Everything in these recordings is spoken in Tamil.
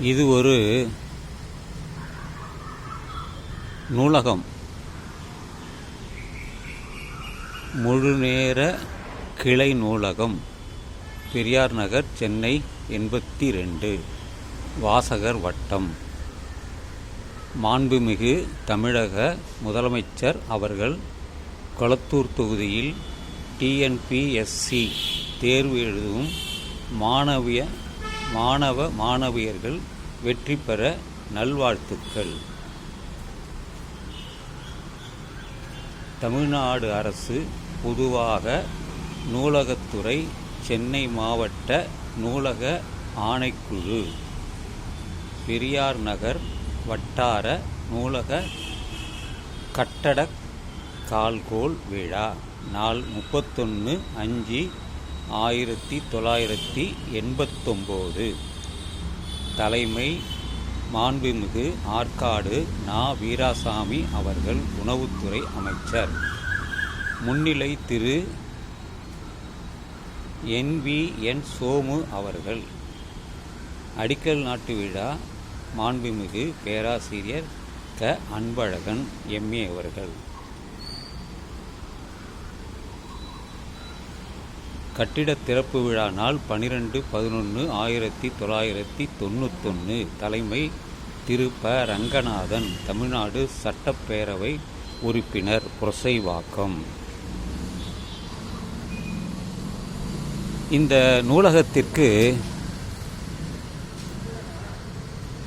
இது ஒரு நூலகம். முழுநேர கிளை நூலகம். பெரியார் நகர் சென்னை எண்பத்தி ரெண்டு வாசகர் வட்டம். மாண்புமிகு தமிழக முதலமைச்சர் அவர்கள் கொளத்தூர் தொகுதியில் டிஎன்பிஎஸ்சி தேர்வு எழுதும் மாணவிய மாணவ மாணவியர்கள் வெற்றி பெற நல்வாழ்த்துக்கள். தமிழ்நாடு அரசு பொதுவாக நூலகத்துறை சென்னை மாவட்ட நூலக ஆணைக்குழு பெரியார் நகர் வட்டார நூலக கட்டட கால்கோல் விழா நாள் முப்பத்தொன்று அஞ்சு ஆயிரத்தி தொள்ளாயிரத்தி எண்பத்தொம்போது. தலைமை மாண்புமிகு ஆற்காடு நா. வீராசாமி அவர்கள் உணவுத்துறை அமைச்சர். முன்னிலை திரு. என். சோமு அவர்கள். அடிக்கல் நாட்டு விழா மாண்புமிகு பேராசிரியர் க. அன்பழகன் எம்ஏ அவர்கள். கட்டிட திறப்பு விழா நாள் பனிரெண்டு பதினொன்று ஆயிரத்தி தொள்ளாயிரத்தி தொண்ணூத்தொன்று தலைமை திரு ப ரங்கநாதன் தமிழ்நாடு சட்டப்பேரவை உறுப்பினர் புரசைவாக்கம். இந்த நூலகத்திற்கு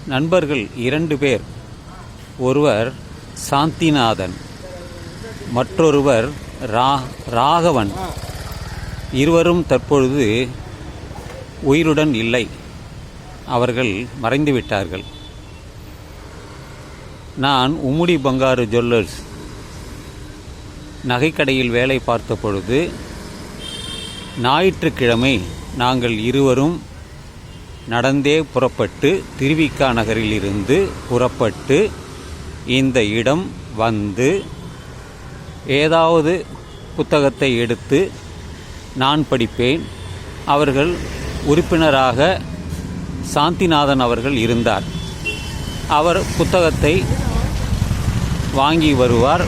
நண்பர்கள் இரண்டு பேர். ஒருவர் சாந்திநாதன் மற்றொருவர் ரா ராகவன். இருவரும் தற்பொழுது உயிருடன் இல்லை. அவர்கள் மறைந்து விட்டார்கள். நான் உம்முடி பங்காரு ஜுவல்லர்ஸ் நகைக்கடையில் வேலை பார்த்த பொழுது ஞாயிற்றுக்கிழமை நாங்கள் இருவரும் நடந்தே புறப்பட்டு திருவிக்கா நகரிலிருந்து புறப்பட்டு இந்த இடம் வந்து ஏதாவது புத்தகத்தை எடுத்து நான் படிப்பேன். அவர்கள் உறுப்பினராக சாந்திநாதன் அவர்கள் இருந்தார். அவர் புத்தகத்தை வாங்கி வருவார்.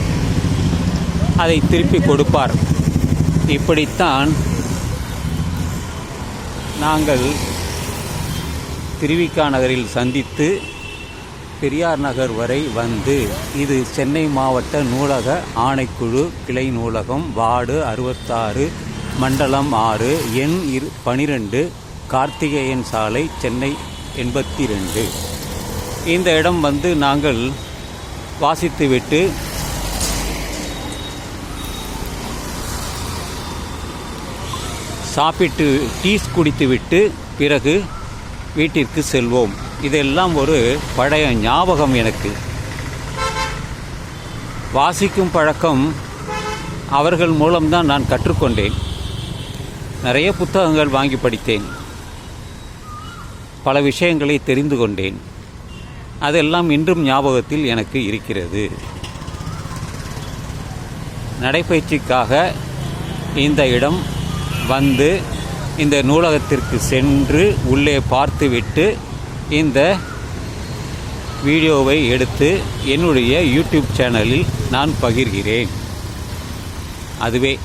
அதை திருப்பி கொடுப்பார். இப்படித்தான் நாங்கள் திருவிக்கா நகரில் சந்தித்து பெரியார் நகர் வரை வந்து இது சென்னை மாவட்ட நூலக ஆணைக்குழு கிளை நூலகம் வார்டு அறுபத்தாறு மண்டலம் ஆறு எண் இரு பனிரெண்டு கார்த்திகேயன் சாலை சென்னை எண்பத்தி ரெண்டு இந்த இடம் வந்து நாங்கள் வாசித்துவிட்டு சாப்பிட்டு டீஸ் குடித்துவிட்டு பிறகு வீட்டிற்கு செல்வோம். இதெல்லாம் ஒரு பழைய ஞாபகம் எனக்கு. வாசிக்கும் பழக்கம் அவர்கள் மூலம்தான் நான் கற்றுக்கொண்டேன். நிறைய புத்தகங்கள் வாங்கி படித்தேன். பல விஷயங்களை தெரிந்து கொண்டேன். அதெல்லாம் இன்றும் ஞாபகத்தில் எனக்கு இருக்கிறது. நடைப்பயிற்சிக்காக இந்த இடம் வந்து இந்த நூலகத்திற்கு சென்று உள்ளே பார்த்துவிட்டு இந்த வீடியோவை எடுத்து என்னுடைய யூடியூப் சேனலில் நான் பகிர்கிறேன். அதுவே